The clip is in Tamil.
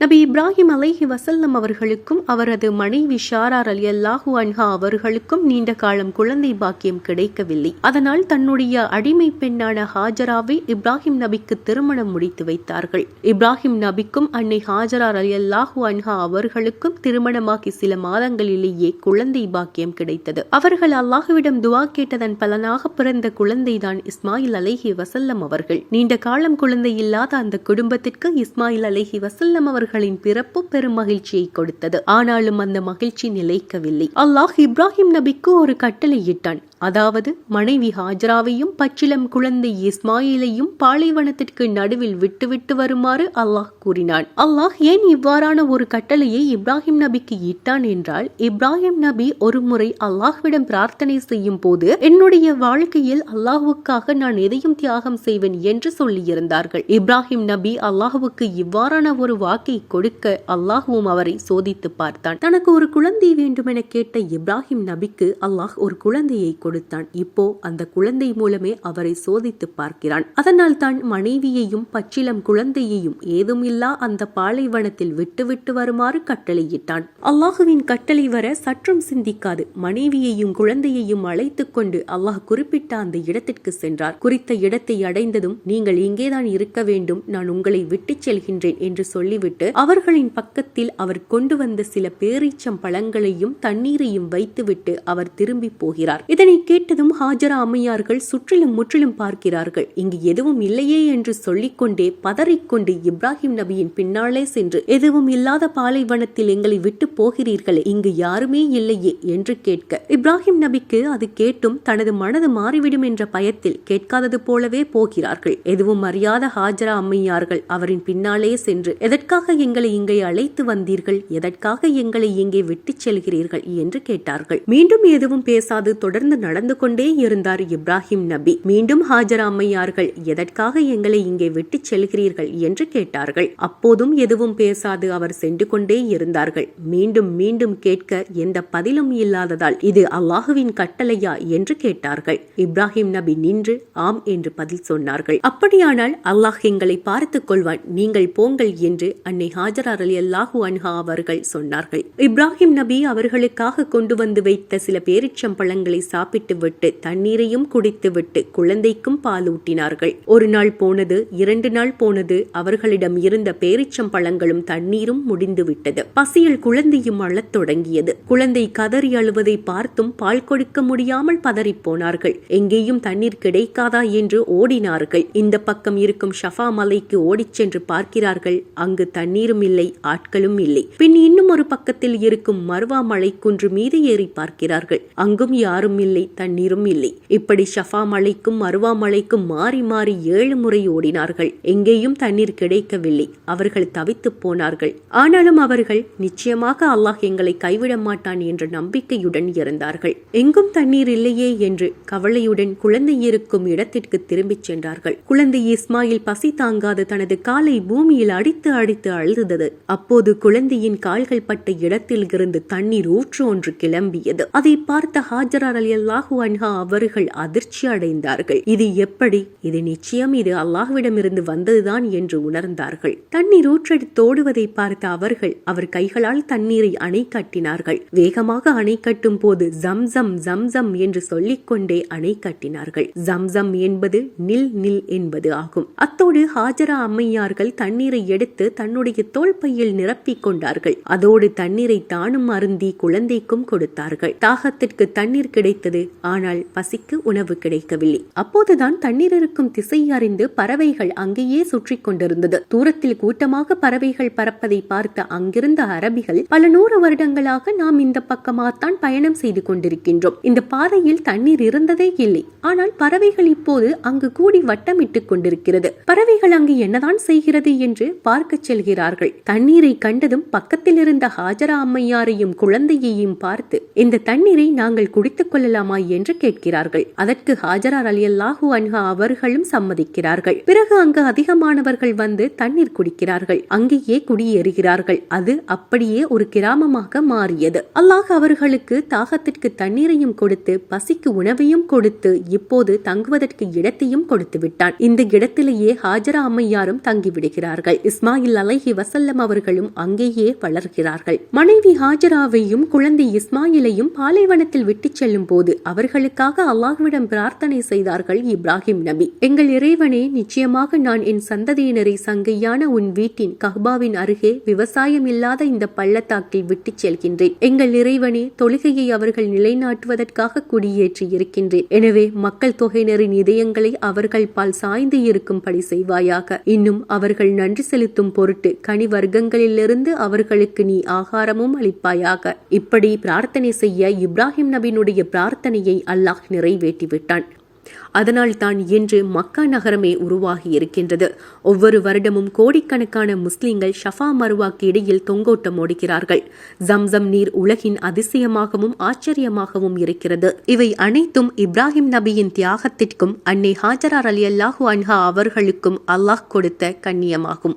நபி இப்ராஹிம் அலைஹி வசல்லம் அவர்களுக்கும் அவரது மனைவி ஷாரார் அலி அல்லாஹூ அன்ஹா அவர்களுக்கும் நீண்ட காலம் குழந்தை பாக்கியம் கிடைக்கவில்லை. அதனால் தன்னுடைய அடிமை பெண்ணான ஹாஜராவை இப்ராஹிம் நபிக்கு திருமணம் முடித்து வைத்தார்கள். இப்ராஹிம் நபிக்கும் அன்னை ஹாஜரார் அலி அல்லாஹூ அன்ஹா அவர்களுக்கும் திருமணமாகி சில மாதங்களிலேயே குழந்தை பாக்கியம் கிடைத்தது. அவர்கள் அல்லாஹுவிடம் துவா கேட்டதன் பலனாக பிறந்த குழந்தைதான் இஸ்மாயில் அலைஹி வசல்லம் அவர்கள். நீண்ட காலம் குழந்தை இல்லாத அந்த குடும்பத்திற்கு இஸ்மாயில் அலைஹி வசல்லம் அவர்கள் அவர்களின் பிறப்பு பெரும் மகிழ்ச்சியை கொடுத்தது. ஆனாலும் அந்த மகிழ்ச்சி நிலைக்கவில்லை. அல்லாஹ் இப்ராஹிம் நபிக்கு ஒரு கட்டளையிட்டான் அதாவது மனைவி ஹாஜராவையும் பச்சிலம் குழந்தை இஸ்மாயிலையும் பாலைவனத்திற்கு நடுவில் விட்டுவிட்டு வருமாறு அல்லாஹ் கூறினான். அல்லாஹ் ஏன் இவ்வாறான ஒரு கட்டளையை இப்ராஹிம் நபிக்கு இட்டான் என்றால் இப்ராஹிம் நபி ஒரு முறை அல்லாஹ்விடம் பிரார்த்தனை செய்யும் போது என்னுடைய வாழ்க்கையில் அல்லாஹுக்காக நான் எதையும் தியாகம் செய்வேன் என்று சொல்லியிருந்தார்கள். இப்ராஹிம் நபி அல்லாஹுக்கு இவ்வாறான ஒரு வாக்கை கொடுக்க அல்லாஹுவும் அவரை சோதித்து பார்த்தான். தனக்கு ஒரு குழந்தை வேண்டுமென கேட்ட இப்ராஹிம் நபிக்கு அல்லாஹ் ஒரு குழந்தையை கொடுத்தான். இப்போ அந்த குழந்தை மூலமே அவரை சோதித்து பார்க்கிறான். அதனால் தான் மனைவியையும் பச்சிலம் குழந்தையையும் ஏதும் இல்லா அந்த பாலைவனத்தில் விட்டுவிட்டு வருமாறு கட்டளையிட்டான். அல்லாஹுவின் கட்டளை வர சற்றும் சிந்திக்காது. மனைவியையும் குழந்தையையும் அழைத்துக் கொண்டு அல்லாஹ் குறிப்பிட்ட அந்த இடத்திற்கு சென்றார். குறித்த இடத்தை அடைந்ததும் நீங்கள் இங்கேதான் இருக்க வேண்டும். நான் உங்களை விட்டுச் செல்கின்றேன் என்று சொல்லிவிட்டு அவர்களின் பக்கத்தில் அவர் கொண்டு வந்த சில பேரீச்சம் பழங்களையும் தண்ணீரையும் வைத்துவிட்டு அவர் திரும்பி போகிறார். இதனை கேட்டதும் ஹாஜரா அம்மையார்கள் சுற்றிலும் முற்றிலும் பார்க்கிறார்கள். இங்கு எதுவும் இல்லையே என்று சொல்லிக்கொண்டே பதறிக்கொண்டு இப்ராஹிம் நபியின் பின்னாலே சென்று எதுவும் இல்லாத பாலைவனத்தில் எங்களை விட்டு போகிறீர்களே இங்கு யாருமே இல்லையே என்று கேட்க இப்ராஹிம் நபிக்கு அது கேட்டும் தனது மனது மாறிவிடும் என்ற பயத்தில் கேட்காதது போலவே போகிறார்கள். எதுவும் அறியாத ஹாஜரா அம்மையார்கள் அவரின் பின்னாலே சென்று எதற்காக எங்களை இங்கே அழைத்து வந்தீர்கள் எதற்காக எங்களை இங்கே விட்டுச் செல்கிறீர்கள் என்று கேட்டார்கள். மீண்டும் எதுவும் பேசாது தொடர்ந்து நடந்து கொண்டே இருந்தார் இப்ராஹிம் நபி. மீண்டும் ஹாஜர் அம்மையார்கள் எதற்காக எங்களை இங்கே விட்டுச் செல்கிறீர்கள் என்று கேட்டார்கள். அப்போதும் எதுவும் பேசாது அவர் சென்று கொண்டே இருந்தார்கள். மீண்டும் மீண்டும் கேட்க எந்த பதிலும் இல்லாததால் இது அல்லாஹுவின் கட்டளையா என்று கேட்டார்கள். இப்ராஹிம் நபி நின்று ஆம் என்று பதில் சொன்னார்கள். அப்படியானால் அல்லாஹ் எங்களை பார்த்துக் கொள்வான் நீங்கள் போங்கள் என்று அன்னை ஹாஜரார் அலி அல்லாஹூ அன்ஹா அவர்கள் சொன்னார்கள். இப்ராஹிம் நபி அவர்களுக்காக கொண்டு வந்து வைத்த சில பேரிச்சம் பழங்களை சாப்பிட்டு விட்டு தண்ணீரையும் குடித்துவிட்டு குழந்தைக்கும் பால் ஊட்டினார்கள். ஒரு நாள் போனது இரண்டு நாள் போனது அவர்களிடம் இருந்த பேரிச்சம் பழங்களும் தண்ணீரும் முடிந்துவிட்டது பசியில் குழந்தையும் அழத் தொடங்கியது. குழந்தை கதறி அழுவதை பார்த்தும் பால் கொடுக்க முடியாமல் பதறிப்போனார்கள் எங்கேயும் தண்ணீர் கிடைக்காதா என்று ஓடினார்கள். இந்த பக்கம் இருக்கும் ஷஃபா மலைக்கு ஓடிச் சென்று பார்க்கிறார்கள். அங்கு தண்ணீர் தண்ணீரும் இல்லை ஆட்களும் இல்லை. பின் இன்னும் ஒரு பக்கத்தில் இருக்கும் மருவா மலை குன்று மீது ஏறி பார்க்கிறார்கள். அங்கும் யாரும் இல்லை தண்ணீரும் இல்லை. இப்படி ஷஃபா மலைக்கும் மருவா மலைக்கும் மாறி மாறி ஏழு முறை ஓடினார்கள். எங்கேயும் தண்ணீர் கிடைக்கவில்லை. அவர்கள் தவித்து போனார்கள். ஆனாலும் அவர்கள் நிச்சயமாக அல்லாஹ் எங்களை கைவிட மாட்டான் என்ற நம்பிக்கையுடன் இருந்தார்கள் எங்கும் தண்ணீர் இல்லையே என்று கவலையுடன் குழந்தை இருக்கும் இடத்திற்கு திரும்பிச் சென்றார்கள். குழந்தை இஸ்மாயில் பசி தாங்காது தனது காலை பூமியில் அடித்து அடித்து அழுதது அப்போது குழந்தையின் கால்கள் பட்ட இடத்தில் இருந்து தண்ணீர் ஊற்று ஒன்று கிளம்பியது. அதை பார்த்த ஹாஜரார் அலி அல்லாஹு அன்ஹா அவர்கள் அதிர்ச்சி அடைந்தார்கள். இது எப்படி? இது நிச்சயம். இது அல்லாஹ்விடமிருந்து வந்ததுதான் என்று உணர்ந்தார்கள். தண்ணீர் ஊற்றெடுத்தோடுவதை பார்த்த அவர்கள் அவர் கைகளால் தண்ணீரை அணை கட்டினார்கள். வேகமாக அணை கட்டும் போது ஜம்சம் ஜம்சம் என்று சொல்லிக்கொண்டே அணை கட்டினார்கள். ஜம்சம் என்பது நில் நில் என்பது ஆகும். அத்தோடு ஹாஜரா அம்மையார்கள் தண்ணீரை எடுத்து தன்னுடைய தோல் பையில் நிரப்பிக் கொண்டார்கள். அதோடு தண்ணீரை தானும் அருந்தி குழந்தைக்கும் கொடுத்தார்கள். தாகத்திற்கு தண்ணீர் கிடைத்தது ஆனால் பசிக்கு உணவு கிடைக்கவில்லை. அப்போதுதான் தண்ணீர் இருக்கும் திசை அறிந்து பறவைகள் அங்கேயே சுற்றி கொண்டிருந்தது. தூரத்தில் கூட்டமாக பறவைகள் பறப்பதை பார்த்த அங்கிருந்த அரபிகள் பல நூறு வருடங்களாக நாம் இந்த பக்கமாகத்தான் பயணம் செய்து கொண்டிருக்கின்றோம். இந்த பாதையில் தண்ணீர் இருந்ததே இல்லை. ஆனால் பறவைகள் இப்போது அங்கு கூடி வட்டமிட்டுக் கொண்டிருக்கிறது. பறவைகள் அங்கு என்னதான் செய்கிறது என்று பார்க்க செல்கிறார்கள் தண்ணீரை கண்டதும் பக்கத்தில் இருந்த ஹாஜரா அம்மையாரையும் குழந்தையையும் பார்த்து இந்த தண்ணீரை நாங்கள் குடித்துக் கொள்ளலாமா? என்று கேட்கிறார்கள். அதற்கு ஹாஜரார் அலி அல்லாஹூ அன்ஹா அவர்களும் சம்மதிக்கிறார்கள். பிறகு அங்கு அதிகமானவர்கள் வந்து தண்ணீர் குடிக்கிறார்கள். அங்கேயே குடியேறுகிறார்கள். அது அப்படியே ஒரு கிராமமாக மாறியது. அல்லாஹ் அவர்களுக்கு தாகத்திற்கு தண்ணீரையும் கொடுத்து பசிக்கு உணவையும் கொடுத்து இப்போது தங்குவதற்கு இடத்தையும் கொடுத்து விட்டான் இந்த இடத்திலேயே ஹாஜரா அம்மையாரும் தங்கிவிடுகிறார்கள். இஸ்மாயில் அலை அலைஹி வசல்லம் அவர்களும் அங்கேயே வளர்கிறார்கள். மனைவி ஹாஜராவையும் குழந்தை இஸ்மாயிலையும் பாலைவனத்தில் விட்டுச் செல்லும் போது அவர்களுக்காக அல்லாஹ்விடம் பிரார்த்தனை செய்தார்கள் இப்ராஹிம் நபி. எங்கள் இறைவனே நிச்சயமாக நான் என் சந்ததியினரை சங்கையான உன் வீட்டின் கஹ்பாவின் அருகே விவசாயம் இல்லாத இந்த பள்ளத்தாக்கில் விட்டுச் செல்கின்றேன். எங்கள் இறைவனே தொழுகையை அவர்கள் நிலைநாட்டுவதற்காக குடியேற்றி இருக்கின்றேன். எனவே மக்கள் தொகையினரின் இதயங்களை அவர்கள் பால் சாய்ந்து இருக்கும்படி செய்வாயாக. இன்னும் அவர்கள் நன்றி செலுத்தும் பொருட்டு கனி வர்க்கங்களிலிருந்து அவர்களுக்கு நீ ஆகாரமும் அளிப்பாயாக. இப்படி பிரார்த்தனை செய்ய இப்ராஹிம் நபியினுடைய பிரார்த்தனையை அல்லாஹ் நிறைவேற்றிவிட்டான். அதனால் தான் இன்று மக்கா நகரமே உருவாகி இருக்கின்றது. ஒவ்வொரு வருடமும் கோடிக்கணக்கான முஸ்லிம்கள் ஷஃபா மருவாக்கு இடையில் தொங்கோட்டம் ஓடுகிறார்கள். ஜம்சம் நீர் உலகின் அதிசயமாகவும் ஆச்சரியமாகவும் இருக்கிறது. இவை அனைத்தும் இப்ராஹிம் நபியின் தியாகத்திற்கும் அன்னை ஹாஜரார் அலி அல்லாஹு அன்ஹா அவர்களுக்கும் அல்லாஹ் கொடுத்த கண்ணியமாகும்.